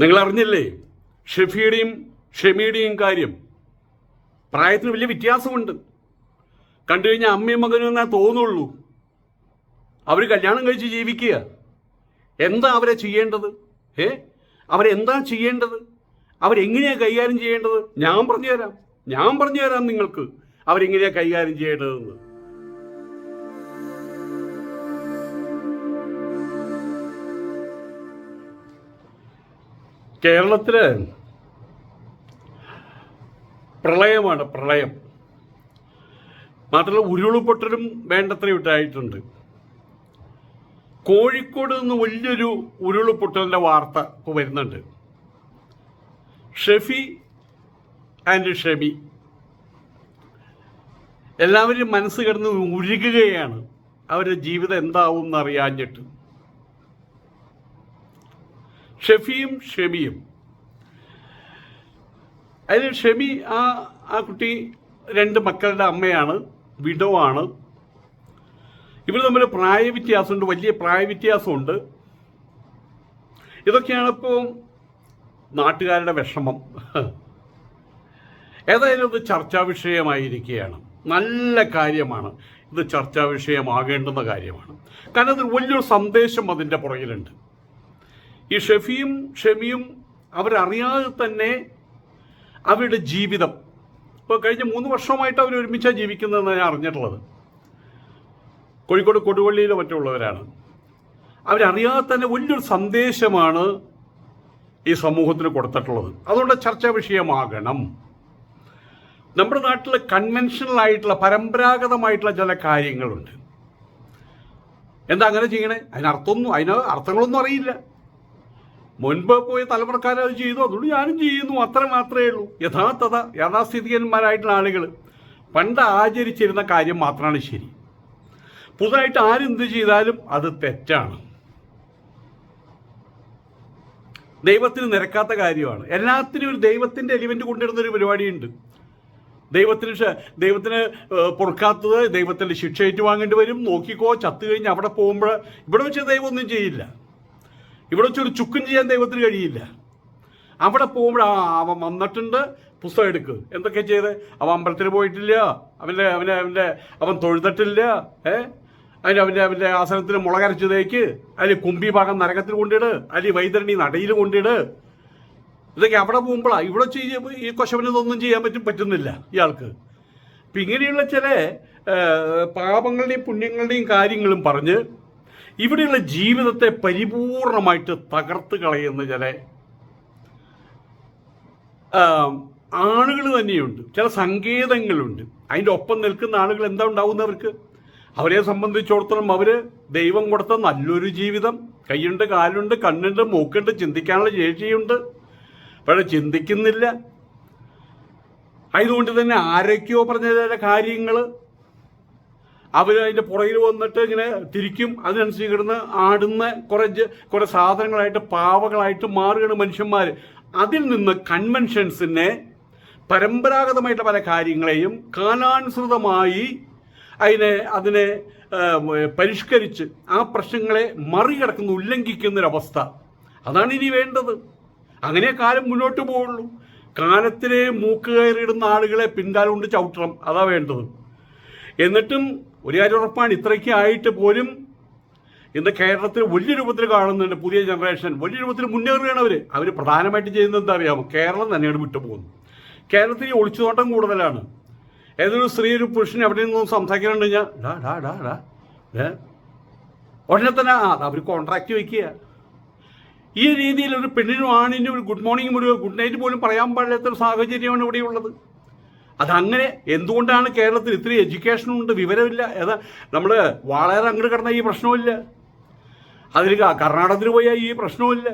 നിങ്ങൾ അറിഞ്ഞില്ലേ ഷെഫിയുടെയും ഷെമിയുടെയും കാര്യം? പ്രായത്തിന് വലിയ വ്യത്യാസമുണ്ട്. കണ്ടു കഴിഞ്ഞാൽ അമ്മയും മകനും എന്നാ തോന്നുള്ളൂ. അവർ കല്യാണം കഴിച്ച് ജീവിക്കുക. എന്താ അവരെ ചെയ്യേണ്ടത്? ഏ അവരെന്താ ചെയ്യേണ്ടത്? അവരെങ്ങനെയാണ് കൈകാര്യം ചെയ്യേണ്ടത്? ഞാൻ പറഞ്ഞുതരാം. ഞാൻ പറഞ്ഞുതരാം നിങ്ങൾക്ക് അവരെങ്ങനെയാണ് കൈകാര്യം ചെയ്യേണ്ടതെന്ന്. കേരളത്തിൽ പ്രളയമാണ് പ്രളയം. മാത്രമല്ല ഉരുൾപൊട്ടലും വേണ്ടത്ര ഉണ്ടായിട്ടുണ്ട് കോഴിക്കോട് നിന്ന് വലിയൊരു ഉരുളുപൊട്ടലിന്റെ വാർത്ത ഇപ്പോൾ വരുന്നുണ്ട്. ഷെഫി ആൻഡ് ഷെബി. എല്ലാവരും മനസ്സ് കിടന്ന് ഉരുകുകയാണ്. അവരുടെ ജീവിതം എന്താവും എന്നറിയാഞ്ഞിട്ട് ഷെഫിയും ഷെമിയും. അതിൽ ഷെമി ആ ആ കുട്ടി രണ്ട് മക്കളുടെ അമ്മയാണ് വിഡോ ആണ് ഇവർ തമ്മിൽ പ്രായവ്യത്യാസമുണ്ട് വലിയ പ്രായവ്യത്യാസമുണ്ട്. ഇതൊക്കെയാണ് ഇപ്പോൾ നാട്ടുകാരുടെ വിഷമം. ഏതായാലും ഇത് ചർച്ചാ വിഷയമായിരിക്കുകയാണ്. നല്ല കാര്യമാണ്. ഇത് ചർച്ചാ വിഷയമാകേണ്ടുന്ന കാര്യമാണ്. കാരണം അതിൽ വലിയൊരു സന്ദേശം അതിന്റെ പുറകിലുണ്ട്. ഈ ഷെഫിയും ഷെമിയും അവരറിയാതെ തന്നെ അവരുടെ ജീവിതം. ഇപ്പോൾ കഴിഞ്ഞ മൂന്ന് വർഷമായിട്ട് അവർ ഒരുമിച്ചാണ് ജീവിക്കുന്നതെന്ന് ഞാൻ അറിഞ്ഞിട്ടുള്ളത്. കോഴിക്കോട് കൊടുവള്ളിയിലോ മറ്റുള്ളവരാണ് അവരറിയാതെ തന്നെ വലിയൊരു സന്ദേശമാണ് ഈ സമൂഹത്തിന് കൊടുത്തിട്ടുള്ളത്. അതുകൊണ്ട് ചർച്ചാ വിഷയമാകണം. നമ്മുടെ നാട്ടിൽ കൺവെൻഷണൽ ആയിട്ടുള്ള പരമ്പരാഗതമായിട്ടുള്ള ചില കാര്യങ്ങളുണ്ട്. എന്താ അങ്ങനെ ചെയ്യണേ? അതിനർത്ഥമൊന്നും അതിന് അർത്ഥങ്ങളൊന്നും അറിയില്ല. മുൻപ് പോയി തലമുറക്കാരത് അത് ചെയ്തു അതുകൊണ്ട് ഞാനും ചെയ്യുന്നു അത്ര മാത്രമേ ഉള്ളൂ. യഥാർത്ഥത യാഥാസ്ഥിതികന്മാരായിട്ടുള്ള ആളുകൾ പണ്ട് ആചരിച്ചിരുന്ന കാര്യം മാത്രമാണ് ശരി. പുതുതായിട്ട് ആരെന്ത് ചെയ്താലും അത് തെറ്റാണ്. ദൈവത്തിന് നിരക്കാത്ത കാര്യമാണ്. എല്ലാത്തിനും ഒരു ദൈവത്തിന്റെ എലിമെന്റ് കൊണ്ടുവരുന്ന ഒരു പരിപാടിയുണ്ട്. ദൈവത്തിന് ദൈവത്തിന് പൊറുക്കാത്തത് ദൈവത്തിന്റെ ശിക്ഷ ഏറ്റുവാങ്ങേണ്ടി വരും. നോക്കിക്കോ ചത്തു കഴിഞ്ഞ് അവിടെ പോകുമ്പോൾ ഇവിടെ വെച്ച് ദൈവം ഒന്നും ചെയ്യില്ല. ഇവിടെ വെച്ചൊരു ചുക്കും ചെയ്യാൻ ദൈവത്തിന് കഴിയില്ല. അവിടെ പോകുമ്പോൾ അവൻ വന്നിട്ടുണ്ട് പുസ്തകം എടുക്കുക എന്തൊക്കെ ചെയ്ത്? അവൻ അമ്പലത്തിൽ പോയിട്ടില്ല അവന്റെ അവനെ അവന്റെ അവൻ തൊഴുതിട്ടില്ല ഏ? അതിന് അവന്റെ അവന്റെ ആസനത്തിൽ മുളകരച്ച് തേക്ക് അതിൽ കുമ്പി ഭാഗം നരകത്തിൽ കൊണ്ടിട് അതിൽ വൈതരണി നടയിൽ കൊണ്ടിട്. ഇതൊക്കെ അവിടെ പോകുമ്പോഴാണ് ഇവിടെ ചെയ്യ ഈ കൊശവനൊന്നും ചെയ്യാൻ പറ്റും പറ്റുന്നില്ല ഇയാൾക്ക്. അപ്പം ഇങ്ങനെയുള്ള ചില പാപങ്ങളുടെയും പുണ്യങ്ങളുടെയും കാര്യങ്ങളും പറഞ്ഞ് ഇവിടെയുള്ള ജീവിതത്തെ പരിപൂർണമായിട്ട് തകർത്ത് കളയുന്ന ചില ആളുകൾ തന്നെയുണ്ട്. ചില സങ്കേതങ്ങളുണ്ട്. അതിന്റെ ഒപ്പം നിൽക്കുന്ന ആളുകൾ എന്താ ഉണ്ടാവുന്നവർക്ക് അവരെ സംബന്ധിച്ചിടത്തോളം അവർ ദൈവം കൊടുത്ത നല്ലൊരു ജീവിതം. കൈയുണ്ട് കാലുണ്ട് കണ്ണുണ്ട് മൂക്കുണ്ട് ചിന്തിക്കാനുള്ള ശേഷിയുണ്ട്. പക്ഷെ ചിന്തിക്കുന്നില്ല. അതുകൊണ്ട് തന്നെ ആരൊക്കെയോ പറഞ്ഞ ചില കാര്യങ്ങൾ അവർ അതിന്റെ പുറകിൽ വന്നിട്ട് ഇങ്ങനെ തിരിക്കും. അതിനനുസരിച്ച് കിടന്ന് ആടുന്ന കുറേ കുറേ സാധനങ്ങളായിട്ട് പാവകളായിട്ട് മാറുകയാണ് മനുഷ്യന്മാർ അതിൽ നിന്ന് കൺവെൻഷൻസിനെ പരമ്പരാഗതമായിട്ടുള്ള പല കാര്യങ്ങളെയും കാലാനുസൃതമായി അതിനെ അതിനെ പരിഷ്കരിച്ച് ആ പ്രശ്നങ്ങളെ മറികടക്കുന്ന ഉല്ലംഘിക്കുന്നൊരവസ്ഥ. അതാണ് ഇനി വേണ്ടത്. അങ്ങനെ കാലം മുന്നോട്ട് പോവുള്ളൂ. കാലത്തിനെ മൂക്കുകയറിയിടുന്ന ആളുകളെ പിൻകാലം കൊണ്ട് ചവിട്ടണം. അതാ വേണ്ടത്. എന്നിട്ടും ഒരു കാര്യം ഉറപ്പാണ് ഇത്രയ്ക്ക് ആയിട്ട് പോലും ഇന്ന് കേരളത്തിൽ വലിയ രൂപത്തിൽ കാണുന്നുണ്ട് പുതിയ ജനറേഷൻ വലിയ രൂപത്തിൽ മുന്നേറുകയാണ് അവർ അവർ പ്രധാനമായിട്ട് ചെയ്യുന്നത് എന്താ അറിയാമോ? കേരളം തന്നെയാണ് വിട്ടുപോകുന്നത്. കേരളത്തിൽ ഒളിച്ചുനോട്ടം കൂടുതലാണ്. ഏതൊരു സ്ത്രീ ഒരു പുരുഷൻ എവിടെ നിന്നും സംസാരിക്കാനുണ്ട് ഞാൻ? ഡാ ഡാ ഡാ ഡാ. ഏ? ഉടനെ തന്നെ ആ അവർ കോൺട്രാക്റ്റ് വയ്ക്കുക ഈ രീതിയിൽ ഒരു പെണ്ണിനും ആണിനും ഒരു ഗുഡ് മോർണിംഗ് ഒരു ഗുഡ് നൈറ്റ് പോലും പറയാൻ പാടില്ലാത്തൊരു സാഹചര്യമാണ് ഇവിടെയുള്ളത് അതങ്ങനെ എന്തുകൊണ്ടാണ് കേരളത്തിൽ ഇത്രയും എഡ്യൂക്കേഷനും ഉണ്ട് വിവരമില്ല? ഏതാ നമ്മൾ വളരെ അങ്ങോട്ട് കിടന്ന ഈ പ്രശ്നമില്ല അതിൽ കർണാടകത്തിൽ പോയാൽ ഈ പ്രശ്നമില്ല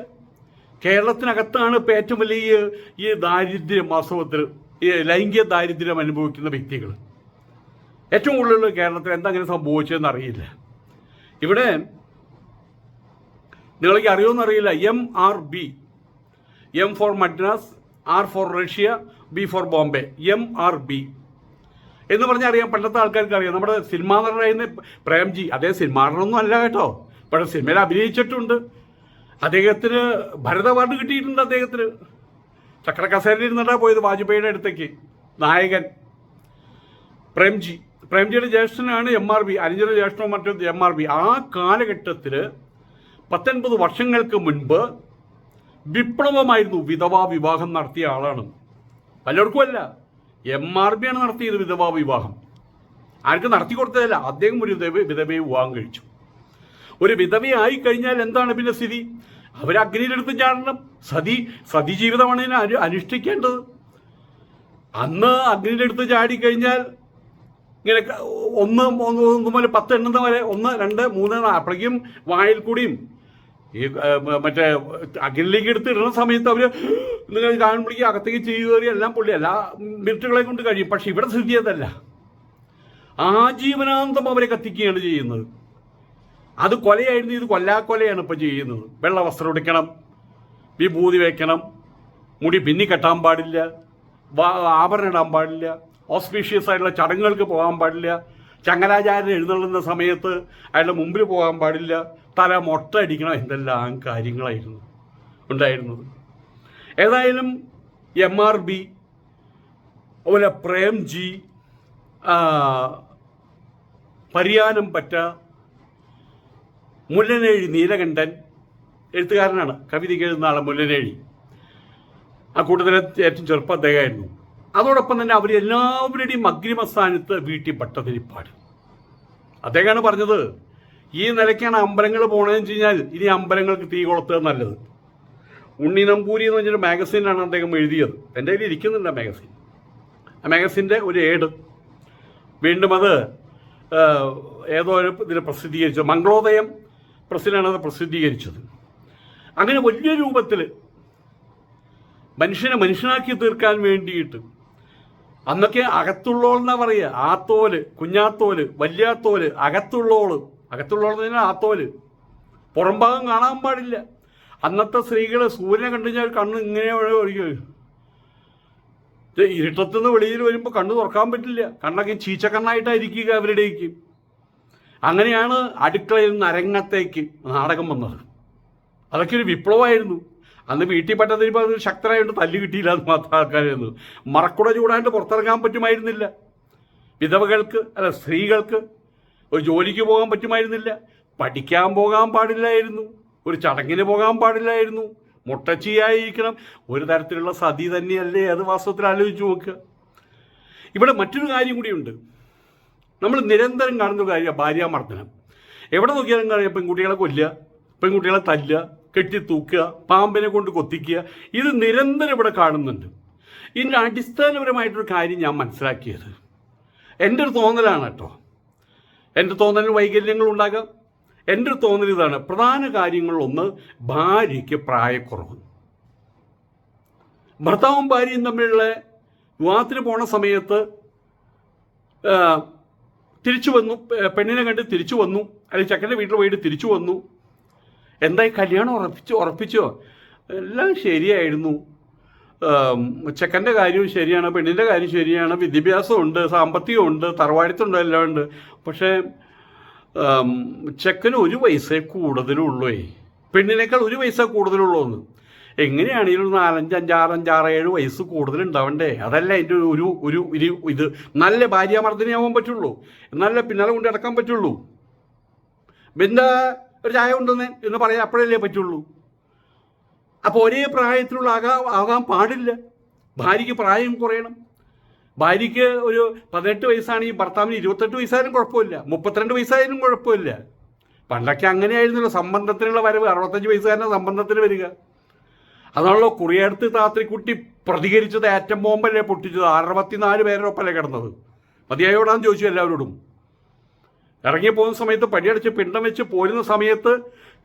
കേരളത്തിനകത്താണ് ഇപ്പോൾ ഏറ്റവും വലിയ ഈ ദാരിദ്ര്യം വാസ്തവത്തിൽ ഈ ലൈംഗിക ദാരിദ്ര്യം അനുഭവിക്കുന്ന വ്യക്തികൾ ഏറ്റവും കൂടുതൽ കേരളത്തിൽ എന്താ അങ്ങനെ സംഭവിച്ചതെന്ന് അറിയില്ല. ഇവിടെ നിങ്ങൾക്ക് അറിയുമെന്ന് അറിയില്ല M R B M for Madras R for Russia B for Bombay M R B. എന്ന് പറഞ്ഞാൽ അറിയാം പണ്ടത്തെ ആൾക്കാർക്ക് അറിയാം. നമ്മുടെ സിനിമാ നടനായിരുന്ന പ്രേംജി അദ്ദേഹം സിനിമാ നടനൊന്നും അല്ല കേട്ടോ. പക്ഷേ സിനിമയിൽ അഭിനയിച്ചിട്ടുണ്ട്. അദ്ദേഹത്തിന് ഭരത അവാർഡ് കിട്ടിയിട്ടുണ്ട് അദ്ദേഹത്തിന്. ചക്ര കസേരയിൽ ഇരുന്നിട്ടാണ് പോയത് വാജ്പേയിയുടെ അടുത്തേക്ക്. നായകൻ. പ്രേംജി. പ്രേംജിയുടെ ജ്യേഷ്ഠനാണ് എം ആർ ബി. അനുജന ജ്യേഷ്ഠനോ മറ്റോ എം ആർ ബി. ആ കാലഘട്ടത്തിൽ പത്തൊൻപത് വർഷങ്ങൾക്ക് മുൻപ് വിപ്ലവമായിരുന്നു വിധവാ വിവാഹം നടത്തിയ ആളാണ്. പലർക്കും അല്ല. എം ആർ ബി ആണ് നടത്തിയത് വിധവാ വിവാഹം. ആർക്ക് നടത്തി കൊടുത്തതല്ല അദ്ദേഹം ഒരു വിധവ വിധവയെ വിവാഹം കഴിച്ചു. ഒരു വിധവയായി കഴിഞ്ഞാൽ എന്താണ് പിന്നെ സ്ഥിതി? അവർ അഗ്നിയിലെടുത്ത് ചാടണം. സതി സതി ജീവിതമാണ് ഇതിനെ അനു അനുഷ്ഠിക്കേണ്ടത്. അന്ന് അഗ്നിയിലെടുത്ത് ചാടിക്കഴിഞ്ഞാൽ ഇങ്ങനെ ക- ഒന്ന് ഒന്ന് പോലെ പത്ത് എണ്ണുന്ന വരെ ഒന്ന് രണ്ട് മൂന്ന് അപ്പോഴേക്കും വായിൽ കൂടിയും ഈ മറ്റേ അഖിലേക്ക് എടുത്ത് ഇടുന്ന സമയത്ത് അവർ നിങ്ങൾ കാണുമ്പോഴേക്ക് അകത്തേക്ക് ചെയ്യുകയറി എല്ലാം പൊള്ളി എല്ലാ മിനിറ്റുകളെ കൊണ്ട് കഴിയും. പക്ഷെ ഇവിടെ സ്ഥിതി അതല്ല ആജീവനാന്തം അവരെ കത്തിക്കുകയാണ് ചെയ്യുന്നത്. അത് കൊലയായിരുന്നു ഇത് കൊല്ലാക്കൊലയാണ് ഇപ്പൊ ചെയ്യുന്നത്. വെള്ള വസ്ത്രം എടുക്കണം വിഭൂതി വയ്ക്കണം മുടി പിന്നി കെട്ടാൻ പാടില്ല ആഭരണം ഇടാൻ പാടില്ല ഓസ്പീഷ്യസ് ആയിട്ടുള്ള ചടങ്ങുകൾക്ക് പോകാൻ പാടില്ല ചങ്ങനാചാര്യൻ എഴുന്നള്ളുന്ന സമയത്ത് അയാളുടെ മുമ്പിൽ പോകാൻ പാടില്ല. തല മൊട്ട അടിക്കണം എന്തെല്ലാം കാര്യങ്ങളായിരുന്നു ഉണ്ടായിരുന്നത്. ഏതായാലും എം ആർ ബി അതുപോലെ പ്രേംജി പരിയാനം പറ്റ മുല്ലനേഴി നീലകണ്ഠൻ എഴുത്തുകാരനാണ്. കവിതയ്ക്ക് എഴുതുന്ന ആളെ മുല്ലനേഴി. ആ കൂട്ടത്തിലെ ഏറ്റവും ചെറുപ്പം അദ്ദേഹമായിരുന്നു. അതോടൊപ്പം തന്നെ അവർ എല്ലാവരുടെയും അഗ്രിമസ്ഥാനത്ത് വീട്ടിൽ ഭട്ടതിരിപ്പാട് അദ്ദേഹമാണ് പറഞ്ഞത് ഈ നിലയ്ക്കാണ് അമ്പലങ്ങൾ പോണതെന്ന് വെച്ച് കഴിഞ്ഞാൽ ഇനി അമ്പലങ്ങൾക്ക് തീ കൊളുത്തുക നല്ലത്. ഉണ്ണി നമ്പൂരി എന്ന് പറഞ്ഞൊരു മാഗസീനാണ് അദ്ദേഹം എഴുതിയത്. എന്റെ കയ്യിൽ ഇരിക്കുന്നുണ്ട് ആ മാഗസീൻ. ആ മാഗസീന്റെ ഒരു ഏട്. വീണ്ടും അത് ഏതോ ഒരു ഇതിൽ പ്രസിദ്ധീകരിച്ചു. മംഗളോദയം പ്രസിലാണ് അത് പ്രസിദ്ധീകരിച്ചത്. അങ്ങനെ വലിയ രൂപത്തിൽ മനുഷ്യനെ മനുഷ്യനാക്കി തീർക്കാൻ വേണ്ടിയിട്ട് അന്നൊക്കെ അകത്തുള്ളോൾ എന്നാ പറയുക? ആത്തോൽ കുഞ്ഞാത്തോൽ വല്യാത്തോൽ അകത്തുള്ളോൾ എന്ന് പറഞ്ഞാൽ ആത്തോൽ. പുറംഭാഗം കാണാൻ പാടില്ല. അന്നത്തെ സ്ത്രീകൾ സൂര്യനെ കണ്ടു കഴിഞ്ഞാൽ കണ്ണ് ഇങ്ങനെ ഒഴിക്കും ഇരുട്ടത്തുനിന്ന് വെളിയിൽ വരുമ്പോൾ കണ്ണ് തുറക്കാൻ പറ്റില്ല. കണ്ണൊക്കെ ചീച്ചക്കണ്ണായിട്ടായിരിക്കുക അവരുടേക്ക് അങ്ങനെയാണ് അടുക്കളയിൽ നിന്ന് അരങ്ങത്തേക്ക് നാടകം വന്നത്. അതൊക്കെ ഒരു വിപ്ലവമായിരുന്നു. അന്ന് വീട്ടിൽ പറ്റത്തിരിപ്പോൾ അത് ശക്തരായിട്ട് തല്ല് കിട്ടിയില്ല എന്ന് മാത്രം ആൾക്കാരായിരുന്നു മറക്കുട ചൂടായിട്ട് പുറത്തിറങ്ങാൻ പറ്റുമായിരുന്നില്ല. വിധവകൾക്ക് അല്ല സ്ത്രീകൾക്ക് ഒരു ജോലിക്ക് പോകാൻ പറ്റുമായിരുന്നില്ല. പഠിക്കാൻ പോകാൻ പാടില്ലായിരുന്നു. ഒരു ചടങ്ങിന് പോകാൻ പാടില്ലായിരുന്നു. മുട്ടച്ചിയായിരിക്കണം. ഒരു തരത്തിലുള്ള സതി തന്നെയല്ലേ അത് വാസ്തവത്തിൽ ആലോചിച്ച് നോക്കുക. ഇവിടെ മറ്റൊരു കാര്യം കൂടിയുണ്ട്. നമ്മൾ നിരന്തരം കാണുന്ന ഒരു കാര്യമാണ് ഭാര്യാമർദ്ദനം. എവിടെ നോക്കിയാലും കാര്യം പെൺകുട്ടികളെ കൊല്ലുക പെൺകുട്ടികളെ തല്ലുക കെട്ടി തൂക്കുക പാമ്പിനെ കൊണ്ട് കൊത്തിക്കുക ഇത് നിരന്തരം ഇവിടെ കാണുന്നുണ്ട്. ഇതിന്റെ അടിസ്ഥാനപരമായിട്ടൊരു കാര്യം ഞാൻ മനസ്സിലാക്കിയത്. എന്റെ ഒരു തോന്നലാണ് കേട്ടോ. എന്റെ തോന്നലിന് വൈകല്യങ്ങൾ ഉണ്ടാകാം. എന്റെ ഒരു തോന്നൽ ഇതാണ് പ്രധാന കാര്യങ്ങളിലൊന്ന് ഭാര്യയ്ക്ക് പ്രായക്കുറവ്. ഭർത്താവും ഭാര്യയും തമ്മിലുള്ള വിവാഹത്തിന് പോണ സമയത്ത് തിരിച്ചു വന്നു പെണ്ണിനെ കണ്ട് തിരിച്ചു വന്നു അല്ലെങ്കിൽ ചക്കന്റെ വീട്ടിൽ പോയിട്ട് തിരിച്ചു വന്നു. എന്തായി കല്യാണം ഉറപ്പിച്ചു ഉറപ്പിച്ചോ? എല്ലാം ശരിയായിരുന്നു. ചെക്കന്റെ കാര്യവും ശരിയാണ് പെണ്ണിന്റെ കാര്യം ശരിയാണ് വിദ്യാഭ്യാസമുണ്ട് സാമ്പത്തികമുണ്ട് തറവാടിത്തുണ്ട് എല്ലാം ഉണ്ട്. പക്ഷേ ചെക്കന് ഒരു പൈസ കൂടുതലുള്ളൂ. പെണ്ണിനേക്കാൾ ഒരു പൈസ കൂടുതലുള്ളൂ എന്ന്. എങ്ങനെയാണെങ്കിലും നാലഞ്ച് അഞ്ചാറ് അഞ്ചാറ് ഏഴ് വയസ്സ് കൂടുതൽ ഉണ്ടാവണ്ടേ അതല്ല എന്റെ ഒരു ഒരു ഒരു ഇത്. നല്ല ഭാര്യാമർദ്ദനയാവാൻ പറ്റുള്ളൂ. എന്നല്ല പിന്നാലെ കൊണ്ട് നടക്കാൻ പറ്റുള്ളൂ. ബിന്ദ ഒരു ചായ കൊണ്ടുവന്നേ എന്ന് പറയാൻ അപ്പോഴല്ലേ പറ്റുള്ളൂ. അപ്പോൾ ഒരേ പ്രായത്തിലുള്ള ആകാ ആകാൻ പാടില്ല. ഭാര്യയ്ക്ക് പ്രായം കുറയണം. ഭാര്യയ്ക്ക് ഒരു പതിനെട്ട് വയസ്സാണെങ്കിൽ ഭർത്താവിന് ഇരുപത്തെട്ട് വയസ്സായാലും കുഴപ്പമില്ല. മുപ്പത്തിരണ്ട് വയസ്സായാലും കുഴപ്പമില്ല. പണ്ടൊക്കെ അങ്ങനെയായിരുന്നല്ലോ. സംബന്ധത്തിനുള്ള വരവ്. അറുപത്തഞ്ച് വയസ്സുകാരന്റെ സംബന്ധത്തിന് വരിക. അതാണല്ലോ കുറിയടുത്ത് താത്രിക്കുട്ടി പ്രതികരിച്ചത്. ആറ്റം ബോംബല്ലേ പൊട്ടിച്ചത്. അറുപത്തിനാല് പേരുടെ ഒപ്പല്ലേ കിടന്നത്. മതിയായോടാന്ന് ചോദിച്ചു എല്ലാവരോടും. ഇറങ്ങി പോകുന്ന സമയത്ത് പടിയടിച്ച് പിണ്ടം വെച്ച് പോരുന്ന സമയത്ത്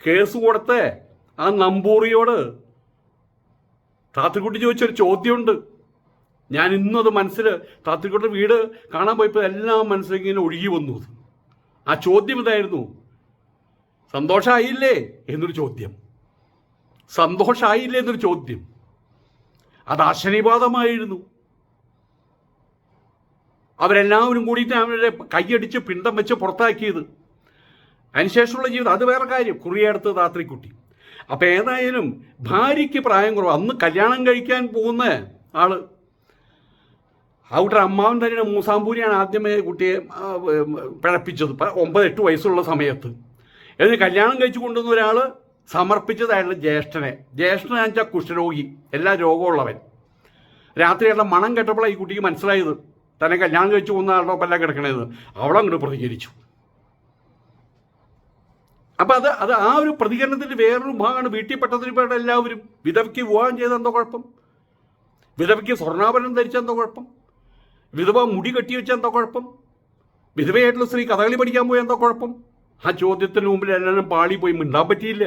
കേസ് കൊടുത്ത് ആ നമ്പൂറിയോട് താത്തിക്കുട്ടി ചോദിച്ചൊരു ചോദ്യമുണ്ട്. ഞാൻ ഇന്നും അത് മനസ്സിൽ താത്തിക്കുട്ടിയുടെ വീട് കാണാൻ പോയപ്പോൾ എല്ലാം മനസ്സിലേക്ക് ഇങ്ങനെ ഒഴുകി വന്നു. ആ ചോദ്യം ഇതായിരുന്നു. സന്തോഷമായില്ലേ എന്നൊരു ചോദ്യം. സന്തോഷമായില്ലേ എന്നൊരു ചോദ്യം. അത് അശനിപാതമായിരുന്നു അവരെല്ലാവരും കൂടിയിട്ട് അവരുടെ കൈയടിച്ച് പിണ്ടം വെച്ച് പുറത്താക്കിയത്. അതിനുശേഷമുള്ള ജീവിതം അത് വേറെ കാര്യം. കുറിയടുത്ത് രാത്രിക്കുട്ടി അപ്പം ഏതായാലും ഭാര്യയ്ക്ക് പ്രായം കുറവ്. അന്ന് കല്യാണം കഴിക്കാൻ പോകുന്ന ആൾ. അവിടെ അമ്മാവൻ തന്നെ മൂസാമ്പൂരിയാണ് ആദ്യമേ കുട്ടിയെ പിഴപ്പിച്ചത്. ഒമ്പത് എട്ട് വയസ്സുള്ള സമയത്ത്. എന്നിട്ട് കല്യാണം കഴിച്ചു കൊണ്ടുവന്ന ഒരാൾ സമർപ്പിച്ചതായിട്ടുള്ള ജ്യേഷ്ഠനെ. ജ്യേഷ്ഠനെ വെച്ചാൽ കുഷ്ഠരോഗി. എല്ലാ രോഗമുള്ളവൻ രാത്രിയായിട്ടുള്ള മണം കേട്ടപ്പോഴാണ് ഈ കുട്ടിക്ക് മനസ്സിലായത്. തന്നെ ഞാൻ കഴിച്ചു പോകുന്ന ആളുടെ ഒപ്പല്ല കിടക്കണത് അങ്ങോട്ട് പ്രതികരിച്ചു. അപ്പം അത് അത് ആ ഒരു പ്രതികരണത്തിന്റെ വേറൊരു ഭാഗമാണ് വീട്ടിൽ പെട്ടതിൽപ്പെട്ട എല്ലാവരും. വിധവയ്ക്ക് വിവാഹം ചെയ്ത എന്തോ കുഴപ്പം? വിധവയ്ക്ക് സ്വർണാഭരണം ധരിച്ച എന്തോ കുഴപ്പം? വിധവ മുടി കെട്ടി വെച്ച എന്തോ കുഴപ്പം? വിധവയായിട്ടുള്ള സ്ത്രീ കഥകളി പഠിക്കാൻ പോയ എന്തോ കുഴപ്പം? ആ ചോദ്യത്തിന് മുമ്പിൽ എല്ലാവരും പാളി പോയി മിണ്ടാൻ പറ്റിയില്ല.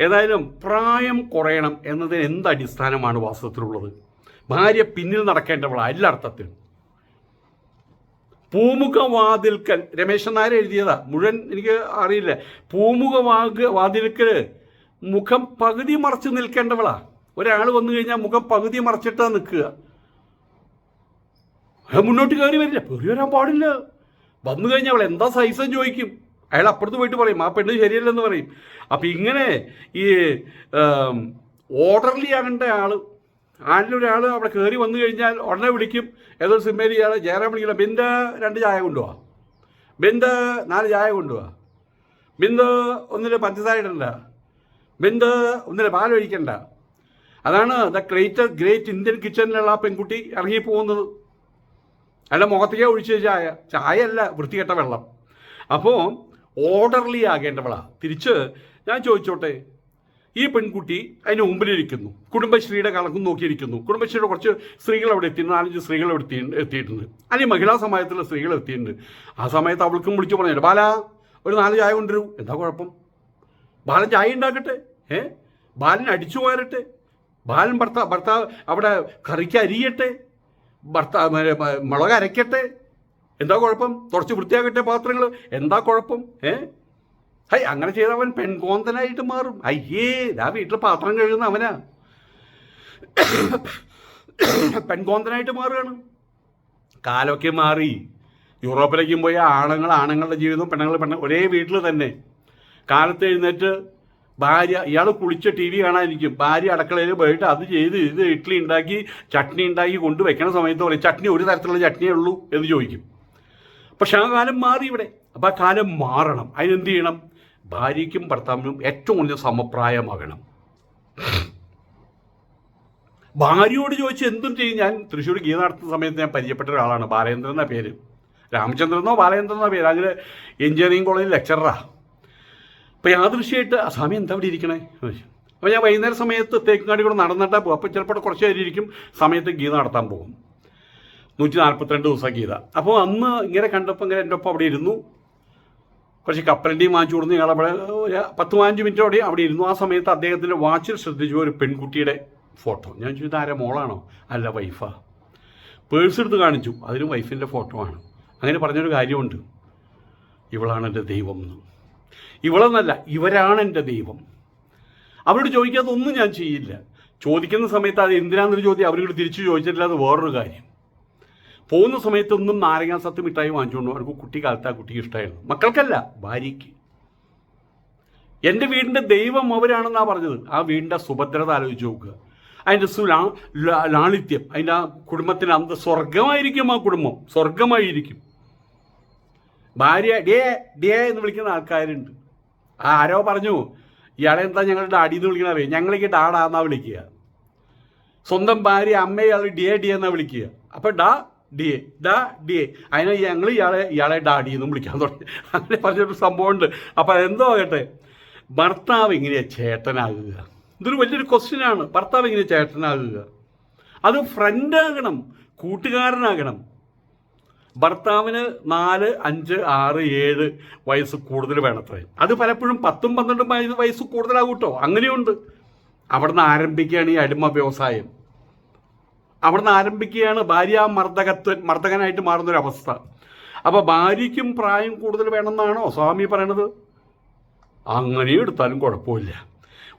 ഏതായാലും പ്രായം കുറയണം എന്നതിന് എന്ത് അടിസ്ഥാനമാണ് വാസ്തവത്തിലുള്ളത്? ഭാര്യ പിന്നിൽ നടക്കേണ്ടവളാണ് എല്ലാ അർത്ഥത്തിലും പൂമുഖവാതിൽക്കൽ. രമേശൻ നായർ എഴുതിയതാ. മുഴുവൻ എനിക്ക് അറിയില്ല. പൂമുഖവാക വാതിൽക്കൽ മുഖം പകുതി മറച്ച് നിൽക്കേണ്ടവളാ. ഒരാൾ വന്നു കഴിഞ്ഞാൽ മുഖം പകുതി മറച്ചിട്ടാ നിൽക്കുക. അയാൾ മുന്നോട്ട് കയറി വരില്ല. കയറി വരാൻ പാടില്ല. വന്നു കഴിഞ്ഞാൽ അവൾ എന്താ സൈസ് ചോദിക്കും. അയാൾ അപ്പുറത്ത് പോയിട്ട് പറയും ആ പെണ്ണ് ശരിയല്ലെന്ന് പറയും. അപ്പം ഇങ്ങനെ ഈ ഓർഡർലി ആകേണ്ട ആൾ ആരിലൊരാൾ അവിടെ കയറി വന്നു കഴിഞ്ഞാൽ ഉടനെ വിളിക്കും. ഏതോ സിമ്മേരി ഇയാൾ ജയറാം വിളിക്കില്ല. ബിന്ദ രണ്ട് ചായ കൊണ്ടുപോവാ ബിന്ദ നാല് ചായ കൊണ്ടുപോവാ ബിന്ദ് ഒന്നിൽ പഞ്ചസാര ഇടണ്ട. ഒന്നിലെ ഒന്നിൽ പാലൊഴിക്കണ്ട അതാണ് ദ ഗ്രേറ്റർ ഗ്രേറ്റ് ഇന്ത്യൻ കിച്ചണിലുള്ള ആ പെൺകുട്ടി ഇറങ്ങി പോകുന്നത് അല്ല മുഖത്തേക്ക് ഒഴിച്ച ചായ. ചായ അല്ല വൃത്തികെട്ട വെള്ളം. അപ്പോൾ ഓർഡർലി ആകേണ്ടവളാ. തിരിച്ച് ഞാൻ ചോദിച്ചോട്ടെ ഈ പെൺകുട്ടി അതിന് മുമ്പിലിരിക്കുന്നു. കുടുംബശ്രീയുടെ കണക്കും നോക്കിയിരിക്കുന്നു. കുടുംബശ്രീയുടെ കുറച്ച് സ്ത്രീകൾ അവിടെ എത്തിയിട്ടുണ്ട് നാലഞ്ച് സ്ത്രീകൾ അവിടെ എത്തി എത്തിയിട്ടുണ്ട്. അല്ലെങ്കിൽ മഹിളാ സമാജത്തിലുള്ള സ്ത്രീകൾ എത്തിയിട്ടുണ്ട്. ആ സമയത്ത് അവൾക്കും വിളിച്ചു പറഞ്ഞു ബാല ഒരു നാല് ചായ കൊണ്ടുവരൂ. എന്താ കുഴപ്പം? ബാലൻ ചായ ഉണ്ടാക്കട്ടെ ഏ? ബാലൻ അടിച്ചു പോരട്ടെ. ബാലൻ ഭർത്താവ് ഭർത്താവ് അവിടെ കറിക്ക് അരിയട്ടെ. ഭർത്താവ് മുളക് അരയ്ക്കട്ടെ. എന്താ കുഴപ്പം? തുടച്ച് വൃത്തിയാക്കട്ടെ പാത്രങ്ങൾ എന്താ കുഴപ്പം? ഏ? ഹൈ അങ്ങനെ ചെയ്ത അവൻ പെൺകോന്തനായിട്ട് മാറും. അയ്യേ ആ വീട്ടിൽ പാത്രം കഴുകുന്ന അവനാ. പെൺകോന്തനായിട്ട് മാറുകയാണ്. കാലമൊക്കെ മാറി. യൂറോപ്പിലേക്കും പോയ ആണുങ്ങൾ ആണുങ്ങളുടെ ജീവിതവും പെണ്ണുങ്ങൾ പെണ്ണ ഒരേ വീട്ടിൽ തന്നെ. കാലത്ത് എഴുന്നേറ്റ് ഭാര്യ ഇയാൾ കുളിച്ച് ടി വി കാണാനിരിക്കും ഭാര്യ അടുക്കളയിൽ പോയിട്ട് അത് ചെയ്ത് ഇത് ഇഡ്ഡലി ഉണ്ടാക്കി ചട്നി ഉണ്ടാക്കി കൊണ്ടുവയ്ക്കണ സമയത്ത് പറയും ചട്നി ഒരു തരത്തിലുള്ള ചട്നിയേ ഉള്ളൂ എന്ന് ചോദിക്കും. പക്ഷെ ആ കാലം മാറി ഇവിടെ. അപ്പം ആ കാലം മാറണം. അതിനെന്ത് ചെയ്യണം? ഭാര്യയ്ക്കും ഭർത്താവിനും ഏറ്റവും കൂടുതൽ സമപ്രായമാകണം. ഭാര്യയോട് ചോദിച്ച് എന്തും ചെയ്യും. ഞാൻ തൃശ്ശൂർ ഗീത നടത്തുന്ന സമയത്ത് ഞാൻ പരിചയപ്പെട്ട ഒരാളാണ്. ബാലേന്ദ്രൻ എന്ന പേര്. രാമചന്ദ്രനോ ബാലേന്ദ്രൻ എന്ന പേര്. അങ്ങനെ എഞ്ചിനീയറിംഗ് കോളേജിൽ ലെക്ചറാ അപ്പോൾ യാദൃശ്യമായിട്ട് ആ സമയം എന്താ അവിടെ ഇരിക്കണേ? അപ്പോൾ ഞാൻ വൈകുന്നേരം സമയത്ത് തേക്കുകാടി കൂടെ നടന്നിട്ടാ പോകും അപ്പോൾ ചിലപ്പോൾ കുറച്ച് നേരം സമയത്ത് ഗീത നടത്താൻ പോകും. നൂറ്റി നാൽപ്പത്തിരണ്ട് ദിവസം ഗീത. അപ്പോൾ അന്ന് ഇങ്ങനെ കണ്ടപ്പോൾ ഇങ്ങനെ എന്റെ ഒപ്പം അവിടെ ഇരുന്നു. കുറച്ച് കപ്പലണ്ടിയും വാങ്ങിച്ചു കൊടുത്തു ഞങ്ങൾ അവിടെ ഒരു പത്ത് പതിനഞ്ച് മിനിറ്റോടെ അവിടെ ഇരുന്നു. ആ സമയത്ത് അദ്ദേഹത്തിന്റെ വാച്ചിൽ ശ്രദ്ധിച്ചു ഒരു പെൺകുട്ടിയുടെ ഫോട്ടോ ഞാൻ ചോദിച്ചത് ആരെ? മോളാണോ? അല്ല വൈഫാ പേഴ്സ് എടുത്ത് കാണിച്ചു. അതിലും വൈഫിന്റെ ഫോട്ടോ ആണ്. അങ്ങനെ പറഞ്ഞൊരു കാര്യമുണ്ട്. ഇവളാണ് എന്റെ ദൈവം എന്ന്. ഇവളെന്നല്ല ഇവരാണ് എന്റെ ദൈവം. അവരോട് ചോദിക്കാത്തൊന്നും ഞാൻ ചെയ്യില്ല. ചോദിക്കുന്ന സമയത്ത് അത് എന്തിനാണെന്നൊരു ചോദ്യം അവരോട് തിരിച്ചു ചോദിച്ചിട്ടില്ല. അത് വേറൊരു കാര്യം. പോകുന്ന സമയത്തൊന്നും നാരങ്ങാ സത്ത് മിഠായി വാങ്ങിച്ചുകൊണ്ട്. അവർക്ക് കുട്ടി കാലത്ത് ആ കുട്ടിക്ക് ഇഷ്ടമായിരുന്നു മക്കൾക്കല്ല ഭാര്യയ്ക്ക്. എന്റെ വീടിന്റെ ദൈവം അവരാണെന്നാണ് പറഞ്ഞത്. ആ വീടിന്റെ സുഭദ്രത ആലോചിച്ച് നോക്കുക അതിന്റെ സുലാ ലാളിത്യം അതിന്റെ ആ കുടുംബത്തിന് അന്ത സ്വർഗമായിരിക്കും ആ കുടുംബം. സ്വർഗമായിരിക്കും ഭാര്യ ഡേ ഡേ എന്ന് വിളിക്കുന്ന ആൾക്കാരുണ്ട്. ആ ആരോ പറഞ്ഞു ഇയാളെ എന്താ ഞങ്ങളുടെ ഡാഡി എന്ന് വിളിക്കണ അറിയാം? ഞങ്ങളേക്ക് ഡാഡാന്നാ വിളിക്കുക. സ്വന്തം ഭാര്യ അമ്മയെ ഇയാൾ ഡിയെ ഡി എന്നാ വിളിക്കുക. അപ്പോൾ ഡാ ഡിയെ ഡാ എ. അതിനെ ഞങ്ങൾ ഇയാളെ ഇയാളെ ഡാഡി എന്നും വിളിക്കാൻ തുടങ്ങി. അങ്ങനെ പറഞ്ഞൊരു സംഭവമുണ്ട്. അപ്പോൾ അതെന്തോ ആകട്ടെ. ഭർത്താവ് എങ്ങനെയാ ചേട്ടനാകുക. ഇതൊരു വലിയൊരു ക്വസ്റ്റ്യനാണ് ഭർത്താവ് എങ്ങനെ ചേട്ടനാകുക. അത് ഫ്രണ്ടാകണം കൂട്ടുകാരനാകണം. ഭർത്താവിന് നാല് അഞ്ച് ആറ് ഏഴ് വയസ്സ് കൂടുതൽ വേണത്രേ. അത് പലപ്പോഴും പത്തും പന്ത്രണ്ടും വയസ്സ് വയസ്സ് കൂടുതലാകും കേട്ടോ. അങ്ങനെയുണ്ട്. അവിടുന്ന് ആരംഭിക്കുകയാണ് ഈ അടിമ വ്യവസായം. അവിടുന്ന് ആരംഭിക്കുകയാണ് ഭാര്യ മർദ്ദകത്വ മർദ്ദകനായിട്ട് മാറുന്നൊരവസ്ഥ ഒരു അവസ്ഥ. അപ്പൊ ഭാര്യയ്ക്കും പ്രായം കൂടുതൽ വേണമെന്നാണോ സ്വാമി പറയണത്? അങ്ങനെ എടുത്താലും കുഴപ്പമില്ല.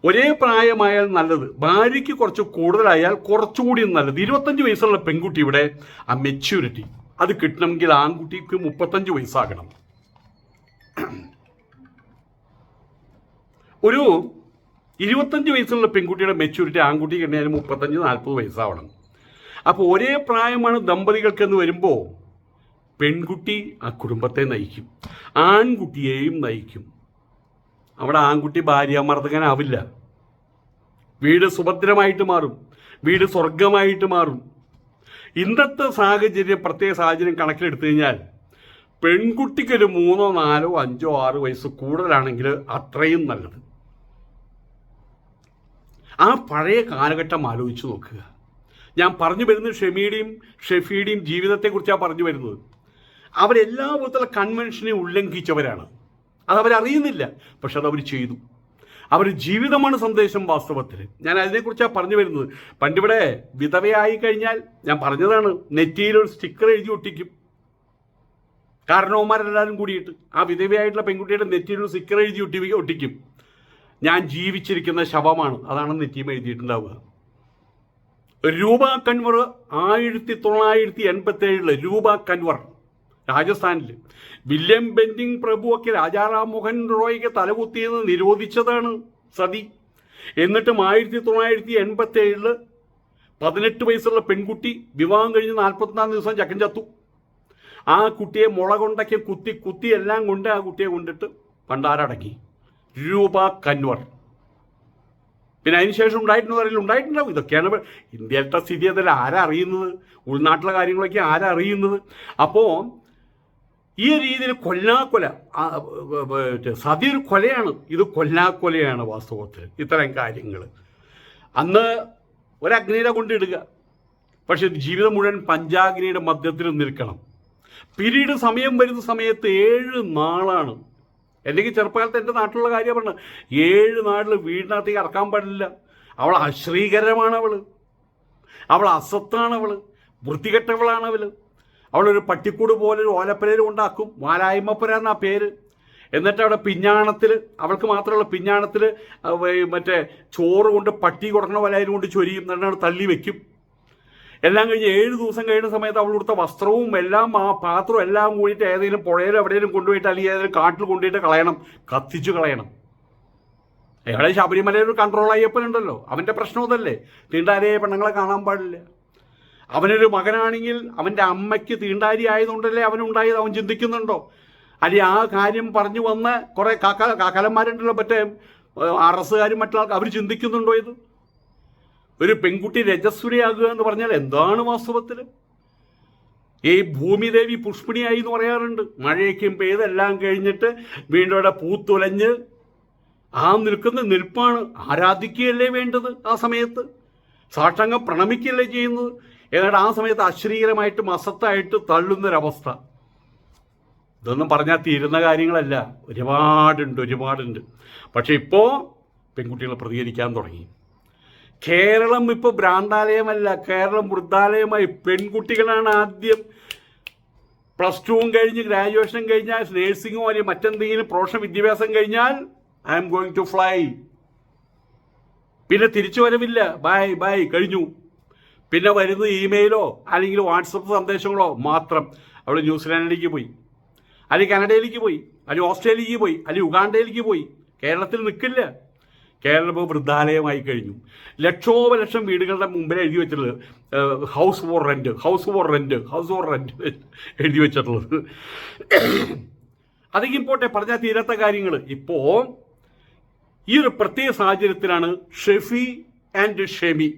ഒരേ പ്രായമായാൽ നല്ലത്. ഭാര്യയ്ക്ക് കുറച്ച് കൂടുതലായാൽ കുറച്ചുകൂടി നല്ലത്. ഇരുപത്തഞ്ച് വയസ്സുള്ള പെൺകുട്ടി ഇവിടെ ആ മെച്യൂരിറ്റി അത് കിട്ടണമെങ്കിൽ ആൺകുട്ടിക്ക് മുപ്പത്തഞ്ച് വയസ്സാകണം. ഒരു ഇരുപത്തഞ്ച് വയസ്സുള്ള പെൺകുട്ടിയുടെ മെച്യൂരിറ്റി ആൺകുട്ടി കഴിഞ്ഞാൽ മുപ്പത്തഞ്ച് നാൽപ്പത് വയസ്സാവണം. അപ്പോൾ ഒരേ പ്രായമാണ് ദമ്പതികൾക്കെന്ന് വരുമ്പോൾ പെൺകുട്ടി ആ കുടുംബത്തെ നയിക്കും. ആൺകുട്ടിയെയും നയിക്കും. അവിടെ ആൺകുട്ടി ഭാര്യാമർദ്ദകനാവില്ല വീട് സുഭദ്രമായിട്ട് മാറും. വീട് സ്വർഗമായിട്ട് മാറും. ഇന്നത്തെ സാഹചര്യം പ്രത്യേക സാഹചര്യം കണക്കിലെടുത്തു കഴിഞ്ഞാൽ പെൺകുട്ടിക്കൊരു മൂന്നോ നാലോ അഞ്ചോ ആറ് വയസ്സ് കൂടുതലാണെങ്കിൽ അത്രയും നല്ലത്. ആ പഴയ കാലഘട്ടം ആലോചിച്ച് നോക്കുക. ഞാൻ പറഞ്ഞു വരുന്നത് ഷെമിയുടെയും ഷെഫിയുടെയും ജീവിതത്തെക്കുറിച്ചാണ് പറഞ്ഞു വരുന്നത്. അവരെല്ലാ വിധത്തിലുള്ള കൺവെൻഷനെ ഉല്ലംഘിച്ചവരാണ്. അവരറിയുന്നില്ല. പക്ഷെ അത് അവർ ചെയ്തു. അവർ ജീവിതമാണ് സന്ദേശം വാസ്തവത്തിൽ ഞാൻ അതിനെക്കുറിച്ചാണ് പറഞ്ഞു വരുന്നത്. പണ്ടിവിടെ വിധവയായി കഴിഞ്ഞാൽ ഞാൻ പറഞ്ഞതാണ് നെറ്റിയിൽ ഒരു സ്റ്റിക്കർ എഴുതി ഒട്ടിക്കും. കാരണവന്മാരെല്ലാവരും കൂടിയിട്ട് ആ വിധവയായിട്ടുള്ള പെൺകുട്ടിയുടെ നെറ്റിയിൽ ഒരു സ്റ്റിക്കർ എഴുതി ഒട്ടി ഒട്ടിക്കും. ഞാൻ ജീവിച്ചിരിക്കുന്ന ശവമാണ്. അതാണ് നെറ്റിയും എഴുതിയിട്ടുണ്ടാവുക. രൂപ കൻവർ ആയിരത്തി തൊള്ളായിരത്തി എൺപത്തി ഏഴിൽ രൂപ കൻവർ രാജസ്ഥാനിൽ. വില്യം ബെൻഡിങ് പ്രഭുവൊക്കെ രാജാറാം മോഹൻ റോയ്ക്ക് തലകുത്തിയെന്ന് നിരോധിച്ചതാണ് സതി. എന്നിട്ടും ആയിരത്തി തൊള്ളായിരത്തി എൺപത്തി ഏഴിൽ പതിനെട്ട് വയസ്സുള്ള പെൺകുട്ടി വിവാഹം കഴിഞ്ഞ് നാൽപ്പത്തിനാല് ദിവസം ചക്കൻ ചത്തു. ആ കുട്ടിയെ മുള കൊണ്ടൊക്കെ കുത്തി കുത്തി എല്ലാം കൊണ്ട് ആ കുട്ടിയെ കൊണ്ടിട്ട് പണ്ടാരടങ്ങി. രൂപ കൻവർ. പിന്നെ അതിനുശേഷം ഉണ്ടായിട്ടുണ്ടോ പറയുന്നത് ഉണ്ടായിട്ടുണ്ടാവും. ഇതൊക്കെയാണ് ഇന്ത്യയുടെ സ്ഥിതി അതിൽ ആരാ അറിയുന്നത്? ഉൾനാട്ടിലെ കാര്യങ്ങളൊക്കെ ആരാ അറിയുന്നത്? അപ്പോൾ ഈ രീതിയിൽ കൊല്ലാക്കൊല സതി ഒരു കൊലയാണ്. ഇത് കൊല്ലാക്കൊലയാണ് വാസ്തവത്തിൽ ഇത്തരം കാര്യങ്ങൾ. അന്ന് ഒരഗ്നിയുടെ കൊണ്ടിടുക പക്ഷെ ജീവിതം മുഴുവൻ പഞ്ചാഗ്നിയുടെ മധ്യത്തിൽ നിൽക്കണം. പിരീഡ് സമയം വരുന്ന സമയത്ത് ഏഴ് നാളാണ് അല്ലെങ്കിൽ ചെറുപ്പകാലത്ത് എന്റെ നാട്ടിലുള്ള കാര്യം പറഞ്ഞത് ഏഴ് നാളിൽ വീടിനകത്തേക്ക് ഇറക്കാൻ പാടില്ല. അവൾ അശ്രീകരമാണ് അവൾ അവൾ അസത്താണ് അവൾ വൃത്തികെട്ടവളാണ് അവൾ അവളൊരു പട്ടിക്കൂട് പോലെ ഒരു ഓലപ്പരയിൽ ഉണ്ടാക്കും വാലായ്മപ്പുര എന്നാ പേര്. എന്നിട്ട് അവിടെ പിഞ്ഞാണത്തിൽ അവൾക്ക് മാത്രമുള്ള പിഞ്ഞാണത്തിൽ മറ്റേ ചോറ് കൊണ്ട് പട്ടി കൊടുക്കണ വലയിൽ കൊണ്ട് ചൊരിയും. എന്നിട്ട് തള്ളി വെക്കും. എല്ലാം കഴിഞ്ഞ് ഏഴ് ദിവസം കഴിയുന്ന സമയത്ത് അവൾ കൊടുത്ത വസ്ത്രവും എല്ലാം ആ പാത്രവും എല്ലാം കൂടിയിട്ട് ഏതെങ്കിലും പുഴയിലും എവിടെയെങ്കിലും കൊണ്ടുപോയിട്ട് അല്ലെങ്കിൽ ഏതെങ്കിലും കാട്ടിൽ കൊണ്ടുപോയിട്ട് കളയണം കത്തിച്ചു കളയണം. എവിടെ ശബരിമലയിൽ ഒരു കൺട്രോൾ അയ്യപ്പനുണ്ടല്ലോ അവന്റെ പ്രശ്നം അതല്ലേ. തീണ്ടാരിയായ പെണ്ണുങ്ങളെ കാണാൻ പാടില്ല. അവനൊരു മകനാണെങ്കിൽ അവന്റെ അമ്മയ്ക്ക് തീണ്ടാരി ആയതുകൊണ്ടല്ലേ അവനുണ്ടായത് അവൻ ചിന്തിക്കുന്നുണ്ടോ? അല്ലെങ്കിൽ ആ കാര്യം പറഞ്ഞു വന്ന് കുറേ കാക്ക കാക്കലന്മാരുണ്ടല്ലോ മറ്റേ അറസുകാരും മറ്റുള്ള അവർ ചിന്തിക്കുന്നുണ്ടോ ഇത്? ഒരു പെൺകുട്ടി രജസ്വരയാകുക എന്ന് പറഞ്ഞാൽ എന്താണ് വാസ്തവത്തിൽ? ഈ ഭൂമിദേവി പുഷ്പിണിയായി എന്ന് പറയാറുണ്ട്. മഴയൊക്കെയും പെയ്തെല്ലാം കഴിഞ്ഞിട്ട് വീണ്ടും അവിടെ പൂത്തുലഞ്ഞ് ആ നിൽക്കുന്ന നിൽപ്പാണ് ആരാധിക്കുകയല്ലേ വേണ്ടത് ആ സമയത്ത്? സാക്ഷാംഗം പ്രണമിക്കുകയല്ലേ ചെയ്യുന്നത്? എന്നിട്ട് ആ സമയത്ത് അശ്രീകരമായിട്ടും അസത്തായിട്ട് തള്ളുന്നൊരവസ്ഥ. ഇതൊന്നും പറഞ്ഞാൽ തീരുന്ന കാര്യങ്ങളല്ല. ഒരുപാടുണ്ട് ഒരുപാടുണ്ട്. പക്ഷെ ഇപ്പോൾ പെൺകുട്ടികൾ പ്രതികരിക്കാൻ തുടങ്ങി. കേരളം ഇപ്പോൾ ഭ്രാന്താലയമല്ല കേരളം വൃദ്ധാലയമായി. പെൺകുട്ടികളാണ് ആദ്യം പ്ലസ് ടുവും കഴിഞ്ഞ് ഗ്രാജുവേഷനും കഴിഞ്ഞാൽ നേഴ്സിങ്ങോ അല്ലെങ്കിൽ മറ്റെന്തെങ്കിലും പ്രൊഫഷണൽ വിദ്യാഭ്യാസം കഴിഞ്ഞാൽ I'm going to fly. പിന്നെ തിരിച്ചു വരവില്ല. ബൈ ബൈ കഴിഞ്ഞു. പിന്നെ വരുന്നത് ഇമെയിലോ അല്ലെങ്കിൽ വാട്സപ്പ് സന്ദേശങ്ങളോ മാത്രം. അവൾ ന്യൂസിലാൻഡിലേക്ക് പോയി. അല്ലെങ്കിൽ കാനഡയിലേക്ക് പോയി. അല്ലെങ്കിൽ ഓസ്ട്രേലിയക്ക് പോയി. അല്ലെങ്കിൽ ഉഗാണ്ടയിലേക്ക് പോയി. കേരളത്തിൽ നിൽക്കില്ല. കേരളം വൃദ്ധാലയമായി കഴിഞ്ഞു. ലക്ഷോപലക്ഷം വീടുകളുടെ മുമ്പിൽ എഴുതി വെച്ചിട്ടുള്ളത് house for rent house for rent house for rent എഴുതി വെച്ചിട്ടുള്ളത്. അതെങ്കിൽ പോട്ടെ പറഞ്ഞാൽ തീരാത്ത കാര്യങ്ങൾ ഇപ്പോൾ ഈ ഒരു പ്രത്യേക സാഹചര്യത്തിലാണ് ഷെഫി ആൻഡ് ഷെമി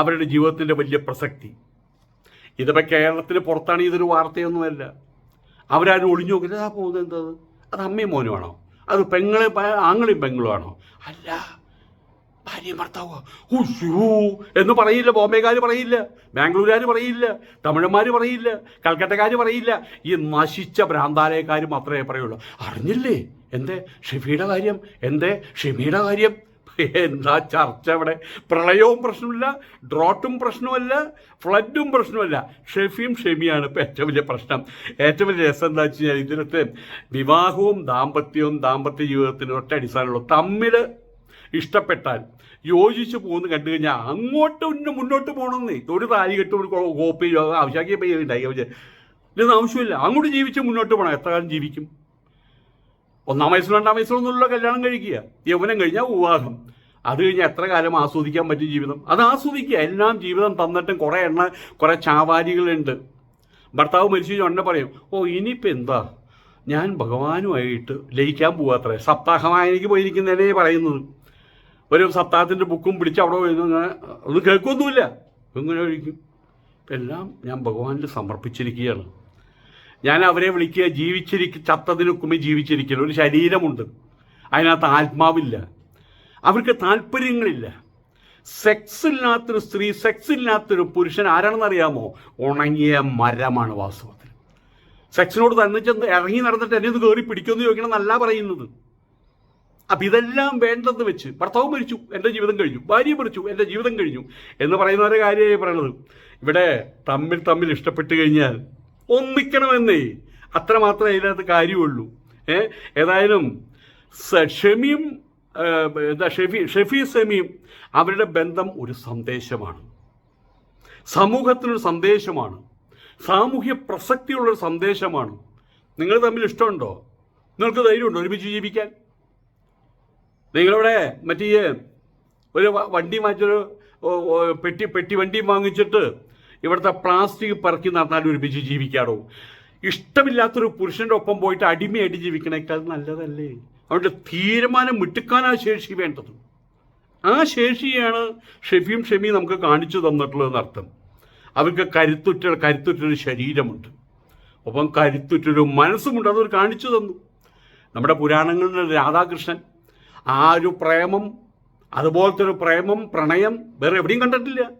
അവരുടെ ജീവിതത്തിന്റെ വലിയ പ്രസക്തി. ഇതിപ്പോൾ കേരളത്തിന് പുറത്താണ് ഇതൊരു വാർത്തയൊന്നുമല്ല. അവരാരും ഒളിഞ്ഞു നോക്കില്ല ആ പോകുന്നത് എന്തത് അത് അമ്മയും മോനുമാണോ? അത് പെങ്ങളെ ആങ്ങളും പെങ്ങളുമാണോ അല്ല. ഭാര്യ ഭർത്താവോ? എന്ന് പറയില്ല ബോംബെക്കാർ പറയില്ല ബാംഗ്ലൂരുകാർ പറയില്ല തമിഴന്മാർ പറയില്ല കൽക്കട്ടക്കാർ പറയില്ല. ഈ നശിച്ച ഭ്രാന്താലയക്കാർ മാത്രമേ പറയുള്ളൂ. അറിഞ്ഞില്ലേ? എന്തേ? ഷിഫിയുടെ കാര്യം? എന്തേ? ഷിമിയുടെ കാര്യം? എന്താ ചർച്ച അവിടെ? പ്രളയവും പ്രശ്നമില്ല ഡ്രോട്ടും പ്രശ്നമല്ല ഫ്ലഡും പ്രശ്നമല്ല ഷെഫിയും ഷെമിയാണ് ഇപ്പം ഏറ്റവും വലിയ പ്രശ്നം. ഏറ്റവും വലിയ രസം എന്താ വെച്ച് കഴിഞ്ഞാൽ ഇതിനകത്ത് വിവാഹവും ദാമ്പത്യവും ദാമ്പത്യ ജീവിതത്തിനും ഒറ്റ അടിസ്ഥാനമുള്ളൂ. തമ്മിൽ ഇഷ്ടപ്പെട്ടാൽ യോജിച്ച് പോകുന്നു കണ്ടു കഴിഞ്ഞാൽ അങ്ങോട്ട് ഉന്ന മുന്നോട്ട് പോകണമെന്നേ. ഒരു താലി കെട്ടും ഒരു കോപ്പി ആവശ്യമാക്കിയ പയ്യ ഉണ്ടായി. ആവശ്യമില്ല. അങ്ങോട്ട് ജീവിച്ച് മുന്നോട്ട് പോകണം. എത്ര കാലം ജീവിക്കും? ഒന്നാം വയസ്സിലും രണ്ടാം വയസ്സിലൊന്നുമില്ല കല്യാണം കഴിക്കുക. യൗവനം കഴിഞ്ഞാൽ വിവാഹം. അത് കഴിഞ്ഞ് എത്ര കാലം ആസ്വദിക്കാൻ പറ്റും ജീവിതം? അത് ആസ്വദിക്കുക. എല്ലാം ജീവിതം തന്നിട്ടും കുറേ എണ്ണ കുറേ ചാവാരികളുണ്ട് ഭർത്താവ് മരിച്ചു ഉടനെ പറയും ഓ ഇനിയിപ്പോൾ എന്താ? ഞാൻ ഭഗവാനുമായിട്ട് ലയിക്കാൻ പോകാത്രേ സപ്താഹമായനിക്ക് പോയിരിക്കുന്നതിനെ പറയുന്നത്. ഒരു സപ്താഹത്തിന്റെ ബുക്കും പിടിച്ച് അവിടെ പോയി ഒന്നും കേൾക്കൊന്നുമില്ല. ഇങ്ങനെ കഴിക്കും എല്ലാം ഞാൻ ഭഗവാനിൽ സമർപ്പിച്ചിരിക്കുകയാണ്. ഞാൻ അവരെ വിളിക്കുക ജീവിച്ചിരിക്ക ചത്തതിനൊക്കുമ്പോൾ ജീവിച്ചിരിക്കുന്നു ഒരു ശരീരമുണ്ട്. അതിനകത്ത് ആത്മാവില്ല. അവർക്ക് താല്പര്യങ്ങളില്ല. സെക്സ് ഇല്ലാത്തൊരു സ്ത്രീ സെക്സ് ഇല്ലാത്തൊരു പുരുഷൻ ആരാണെന്ന് അറിയാമോ ഉണങ്ങിയ മരമാണ് വാസ്തവത്തിൽ. സെക്സിനോട് തന്നെ ചെന്ന് ഇറങ്ങി നടന്നിട്ട് എന്നെ ഒന്ന് കയറി പിടിക്കുമെന്ന് ചോദിക്കണം എന്നല്ല പറയുന്നത്. അപ്പം ഇതെല്ലാം വേണ്ടെന്ന് വെച്ച് ഭർത്താവ് മരിച്ചു എന്റെ ജീവിതം കഴിഞ്ഞു. ഭാര്യ മരിച്ചു എന്റെ ജീവിതം കഴിഞ്ഞു. എന്ന് പറയുന്ന ഒരു കാര്യമായി പറയണത് ഇവിടെ തമ്മിൽ തമ്മിൽ ഇഷ്ടപ്പെട്ട് കഴിഞ്ഞാൽ ഒന്നിക്കണമെന്നേ. അത്ര മാത്രമേ അതിനകത്ത് കാര്യമുള്ളൂ. ഏ ഏതായാലും ഷെമിയും എന്താ ഷെഫി ഷെഫി സെമിയും അവരുടെ ബന്ധം ഒരു സന്ദേശമാണ്. സമൂഹത്തിനൊരു സന്ദേശമാണ്. സാമൂഹ്യ പ്രസക്തിയുള്ളൊരു സന്ദേശമാണ്. നിങ്ങൾ തമ്മിൽ ഇഷ്ടമുണ്ടോ? നിങ്ങൾക്ക് ധൈര്യമുണ്ടോ ഒരുമിച്ച് ജീവിക്കാൻ? നിങ്ങളിവിടെ മറ്റേ ഒരു വണ്ടി ഓ, പെട്ടി പെട്ടി വണ്ടി വാങ്ങിച്ചിട്ട് ഇവിടുത്തെ പ്ലാസ്റ്റിക് പറക്കി നടന്നാൽ ഒരുമിച്ച് ജീവിക്കാടോ. ഇഷ്ടമില്ലാത്തൊരു പുരുഷന്റെ ഒപ്പം പോയിട്ട് അടിമയായിട്ട് ജീവിക്കണേക്കാൾ നല്ലതല്ലേ? അവരുടെ തീരുമാനം വിട്ടുക്കാനാ ശേഷി വേണ്ടത്. ആ ശേഷിയാണ് ഷെഫിയും ഷെമിയും നമുക്ക് കാണിച്ചു തന്നിട്ടുള്ളതെന്ന് അർത്ഥം. അവർക്ക് കരുത്തുറ്റ കരുത്തുറ്റൊരു ശരീരമുണ്ട്. ഒപ്പം കരുത്തുറ്റൊരു മനസ്സുമുണ്ട്. അതൊരു കാണിച്ചു തന്നു. നമ്മുടെ പുരാണങ്ങളിൽ രാധാകൃഷ്ണൻ ആ ഒരു പ്രേമം അതുപോലത്തെ ഒരു പ്രേമം പ്രണയം വേറെ എവിടെയും കണ്ടിട്ടില്ല.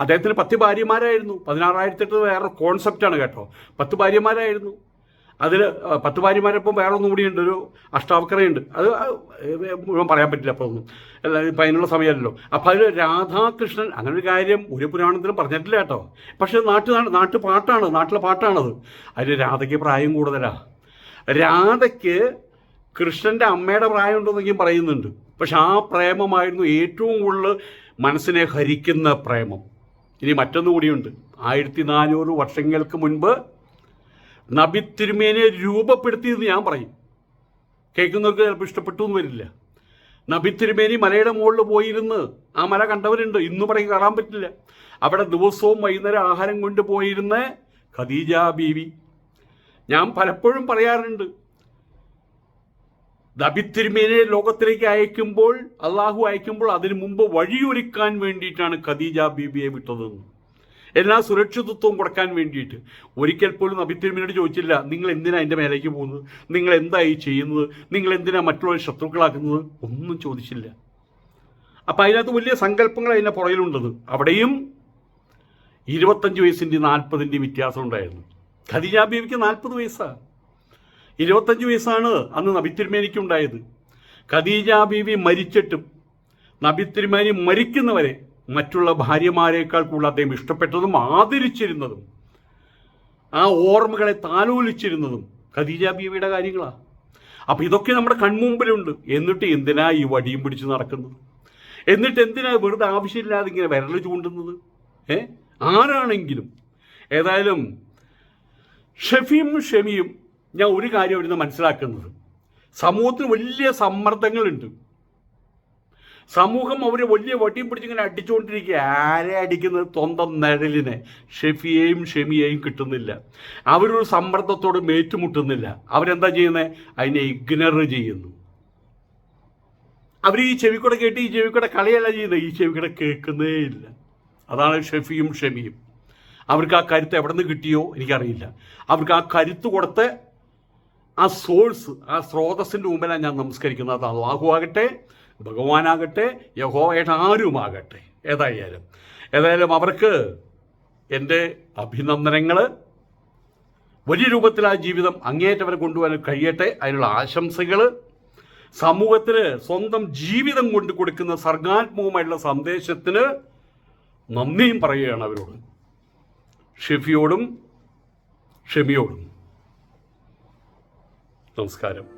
അദ്ദേഹത്തിന് പത്ത് ഭാര്യമാരായിരുന്നു. പതിനാറായിരത്തെട്ട് വേറെ കോൺസെപ്റ്റാണ് കേട്ടോ. പത്ത് ഭാര്യമാരായിരുന്നു. അതിൽ പത്ത് ഭാര്യമാരൊപ്പം ഒന്നും കൂടിയുണ്ട് ഒരു അഷ്ടാവക്രയുണ്ട് അത് മുഴുവൻ പറയാൻ പറ്റില്ല അപ്പോൾ ഒന്നും. ഇപ്പം അതിനുള്ള സമയമല്ലല്ലോ അപ്പം അതിൽ രാധാകൃഷ്ണൻ അങ്ങനെ ഒരു കാര്യം ഒരു പുരാണത്തിലും പറഞ്ഞിട്ടില്ല കേട്ടോ. പക്ഷേ നാട്ടു നാട്ടു പാട്ടാണ് നാട്ടിലെ പാട്ടാണത്. അതിൽ രാധയ്ക്ക് പ്രായം കൂടുതലാണ് രാധയ്ക്ക് കൃഷ്ണന്റെ അമ്മയുടെ പ്രായം ഉണ്ടെന്നൊക്കെയും പറയുന്നുണ്ട്. പക്ഷെ ആ പ്രേമമായിരുന്നു ഏറ്റവും കൂടുതൽ മനസ്സിനെ ഹരിക്കുന്ന പ്രേമം. ഇനി മറ്റൊന്നു കൂടിയുണ്ട്. ആയിരത്തി നാനൂറ് വർഷങ്ങൾക്ക് മുൻപ് നബി തിരുമേനെ രൂപപ്പെടുത്തിയെന്ന് ഞാൻ പറയും. കേൾക്കുന്നവർക്ക് ചിലപ്പോൾ ഇഷ്ടപ്പെട്ടു എന്ന് വരില്ല. നബി തിരുമേനി മലയുടെ മുകളിൽ പോയിരുന്ന് ആ മല കണ്ടവരുണ്ട്. ഇന്ന് പറയും കാണാൻ പറ്റില്ല. അവിടെ ദിവസവും വൈകുന്നേരം ആഹാരം കൊണ്ടുപോയിരുന്ന ഖദീജ ബീവി. ഞാൻ പലപ്പോഴും പറയാറുണ്ട് നബിത്തിരുമേനെ ലോകത്തിലേക്ക് അയക്കുമ്പോൾ അള്ളാഹു അയക്കുമ്പോൾ അതിനു മുമ്പ് വഴിയൊരുക്കാൻ വേണ്ടിയിട്ടാണ് ഖദീജ ബീബിയെ വിട്ടതെന്ന് എല്ലാ സുരക്ഷിതത്വവും കൊടുക്കാൻ വേണ്ടിയിട്ട്. ഒരിക്കൽ പോലും നബിത്തിരുമേനോട് ചോദിച്ചില്ല നിങ്ങൾ എന്തിനാ എന്റെ മേലേക്ക് പോകുന്നത്? നിങ്ങൾ എന്തായി ചെയ്യുന്നത്? നിങ്ങൾ എന്തിനാ മറ്റുള്ളവരെ ശത്രുക്കളാക്കുന്നത്? ഒന്നും ചോദിച്ചില്ല. അപ്പം അതിനകത്ത് വലിയ സങ്കല്പങ്ങൾ അതിന്റെ പുറകിലുണ്ടത്. അവിടെയും ഇരുപത്തഞ്ച് വയസ്സിന്റെ നാൽപ്പതിന്റെയും വ്യത്യാസം ഉണ്ടായിരുന്നു. ഖദീജ ബീവിക്ക് നാൽപ്പത് വയസ്സാണ് ഇരുപത്തഞ്ച് വയസ്സാണ് അന്ന് നബിത്തിരുമേനിക്ക് ഉണ്ടായത് ഖദീജ ബീവി മരിച്ചിട്ടും നബിത്തിരുമേനി മരിക്കുന്നവരെ മറ്റുള്ള ഭാര്യമാരെക്കാൾ കൂടുതൽ അദ്ദേഹം ഇഷ്ടപ്പെട്ടതും ആദരിച്ചിരുന്നതും ആ ഓർമ്മകളെ താലോലിച്ചിരുന്നതും ഖദീജ ബീവിയുടെ കാര്യങ്ങളാണ് അപ്പം ഇതൊക്കെ നമ്മുടെ കൺമുമ്പിലുണ്ട്. എന്നിട്ട് എന്തിനാ ഈ വടിയും പിടിച്ച് നടക്കുന്നത്? എന്നിട്ട് എന്തിനാ വെറുതെ ആവശ്യമില്ലാതെ ഇങ്ങനെ വിരൽ ചൂണ്ടുന്നത്? ഏ? ആരാണെങ്കിലും ഏതായാലും ഷെഫിയും ഷെമിയും ഞാൻ ഒരു കാര്യം ഇവിടുന്ന് മനസ്സിലാക്കുന്നത്. സമൂഹത്തിന് വലിയ സമ്മർദ്ദങ്ങളുണ്ട്. സമൂഹം അവരെ വലിയ വട്ടിയും പിടിച്ചിങ്ങനെ അടിച്ചുകൊണ്ടിരിക്കുക ആരെ അടിക്കുന്നത്? സ്വന്തം നിഴലിനെ. ഷെഫിയെയും ഷെമിയെയും കിട്ടുന്നില്ല. അവരൊരു സമ്മർദ്ദത്തോട് മേറ്റുമുട്ടുന്നില്ല അവരെന്താ ചെയ്യുന്നത് അതിനെ ഇഗ്നർ ചെയ്യുന്നു. അവർ ഈ ചെവിക്കൂടെ കേട്ട് ഈ ചെവിക്കൂടെ കളിയല്ല ചെയ്യുന്നത് ഈ ചെവിക്കൂടെ കേൾക്കുന്നേ ഇല്ല. അതാണ് ഷെഫിയും ഷെമിയും. അവർക്ക് ആ കരുത്ത് എവിടെ നിന്ന് കിട്ടിയോ എനിക്കറിയില്ല. അവർക്ക് ആ കരുത്ത് കൊടുത്ത് ആ സോഴ്സ് ആ സ്രോതസ്സിന്റെ മുമ്പിലാണ് ഞാൻ നമസ്കരിക്കുന്നത്. അത് അള്ളാഹു ആകട്ടെ ഭഗവാനാകട്ടെ യഹോയുടെ ആരുമാകട്ടെ. ഏതായാലും ഏതായാലും അവർക്ക് എന്റെ അഭിനന്ദനങ്ങൾ വലിയ രൂപത്തിൽ ആ ജീവിതം അങ്ങേയറ്റം വരെ കൊണ്ടുപോകാൻ കഴിയട്ടെ. അതിനുള്ള ആശംസകൾ സമൂഹത്തിന് സ്വന്തം ജീവിതം കൊണ്ട് കൊടുക്കുന്ന സർഗാത്മകമായിട്ടുള്ള സന്ദേശത്തിന് നന്ദിയും പറയുകയാണ് അവരോട്. ഷെഫിയോടും ഷെമിയോടും. നമസ്കാരം.